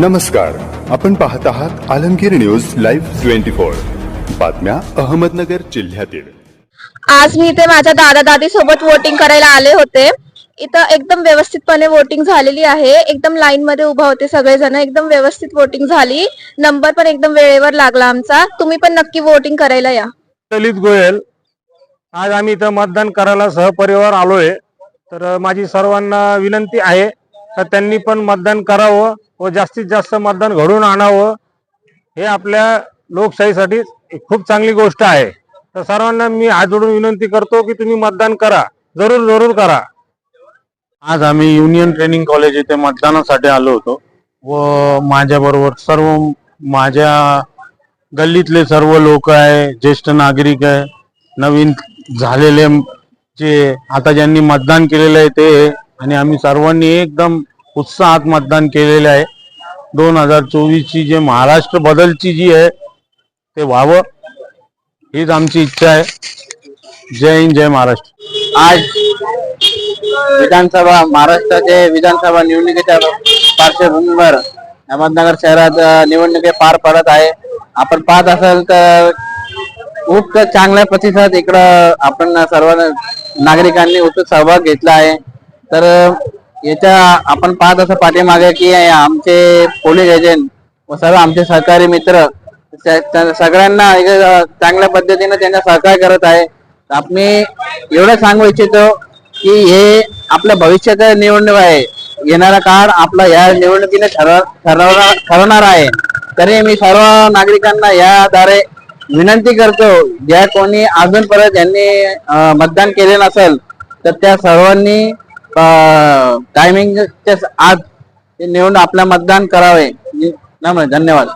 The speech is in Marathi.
नमस्कार. आपण पाहत आहात Alamgir news live twenty four. बातम्या अहमदनगर जिल्ह्यातील. आज मी इथे माझ्या दादा दादी सोबत वोटिंग करायला आले होते. इथं एकदम व्यवस्थितपणे वोटिंग झालेली आहे. एकदम लाईन मध्ये उभा होते सगळेजण. एकदम व्यवस्थित वोटिंग झाली. नंबर पण एकदम वेळेवर लागला आमचा. तुम्ही पण नक्की वोटिंग करायला या. ललित गोयल आज आम्ही इथं मतदान करायला सहपरिवार आलोय. तर माझी सर्वांना विनंती आहे तर त्यांनी पण मतदान करावं व जास्तीत जास्त मतदान घडून आणावं. हे आपल्या लोकशाहीसाठी खूप चांगली गोष्ट आहे. तर सर्वांना मी हात जोडून विनंती करतो की तुम्ही मतदान करा. जरूर जरूर करा. आज आम्ही युनियन ट्रेनिंग कॉलेज येथे मतदानासाठी आलो होतो. व माझ्याबरोबर सर्व माझ्या गल्लीतले सर्व लोक आहे ज्येष्ठ नागरिक आहे नवीन झालेले जे आता ज्यांनी मतदान केलेलं आहे ते आणि आम्ही सर्वांनी एकदम उत्साहात मतदान केलेले आहे. दोन हजार चोवीसची जे महाराष्ट्र बदलची जी आहे ते व्हावं. हीच आमची इच्छा आहे. जय हिंद जय महाराष्ट्र. आज विधानसभा महाराष्ट्राचे विधानसभा निवडणुकीच्या पार्श्वभूमीवर अहमदनगर शहरात निवडणुकी पार पडत आहे. आपण पाहत असाल तर खूप चांगला प्रतिसाद इकडं आपण सर्व नागरिकांनी उत्सुक सहभाग घेतला आहे. तर याच्या आपण पाहत असं पाठीमागे की आमचे पोलीस एजंट व सर्व आमचे सहकारी मित्र सगळ्यांना एक, चांगल्या पद्धतीने त्यांना सहकार्य करत आहे. आपण एवढं सांगू इच्छितो की हे आपल्या भविष्याचं निवडणूक आहे. येणारा काळ आपला या निवडणुकीने ठरव ठरवणार ठरवणार आहे. तरी मी सर्व नागरिकांना याद्वारे विनंती करतो ज्या कोणी अजूनपर्यंत ज्यांनी मतदान केले नसेल तर त्या सर्वांनी टायमिंगच्या आत ते निवडून आपलं मतदान करावे. धन्यवाद.